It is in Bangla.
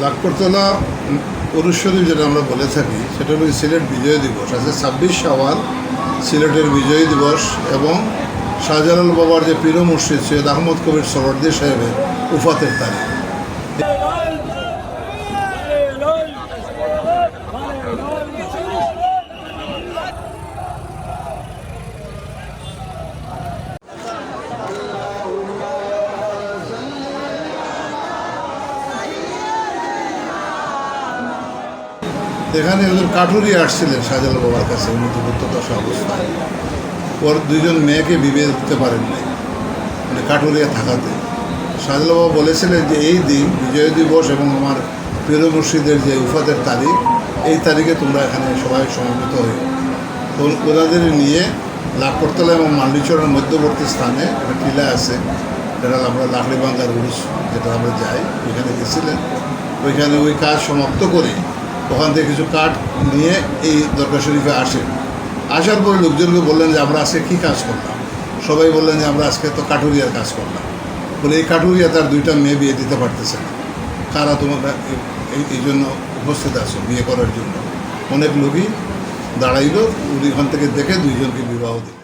লাখপরতলা পুরুষ যেটা আমরা বলে থাকি সেটা হলো সিলেট বিজয় দিবস আছে ছাব্বিশ সাওয়াল সিলেটের বিজয় দিবস এবং শাহজালাল বাবার যে পীর মুর্শিদ সৈয়দ আহমদ কবির সরদ্দি সাহেবের উফাতের তারিখ এখানে একজন কাঠুরি আসছিলেন শাহজালাল বাবার কাছে মধ্যবর্ত দশা অবস্থায় ওর দুইজন মেয়েকে বিয়ে দিতে পারেন নাই মানে কাঠুরিয়া থাকাতে। শাহজালাল বাবা বলেছিলেন যে, এই দিন বিজয় দিবস এবং আমার প্রিয় মুর্শিদের যে উফাতের তারিখ, এই তারিখে তোমরা এখানে সবাই সমবেত হয়ে ওনাদের নিয়ে লাখপরতলা এবং মান্ডিচরের মধ্যবর্তী স্থানে একটা টিলা আছে, যেটা আমরা লাকড়িবাঙ্গার উরুস, যেটা আমরা যাই, ওইখানে গেছিলেন। ওইখানে ওই কাজ সমাপ্ত করে ওখান থেকে কিছু কাঠ নিয়ে এই দরগা শরীফে আসেন আসার পরে লোকজনকে বললেন যে, আমরা আজকে কী কাজ করলাম? সবাই বললেন যে, আমরা আজকে তো কাঠুরিয়ার কাজ করলাম। বলে, এই কাঠুরিয়া তার দুইটা মেয়ে বিয়ে দিতে পারতেছে না। কারা তোমরা এই জন্য উপস্থিত আছো বিয়ে করার জন্য। অনেক লোকই দাঁড়াইলো, উনি ওখান থেকে দেখে দুইজনকে বিবাহ দিল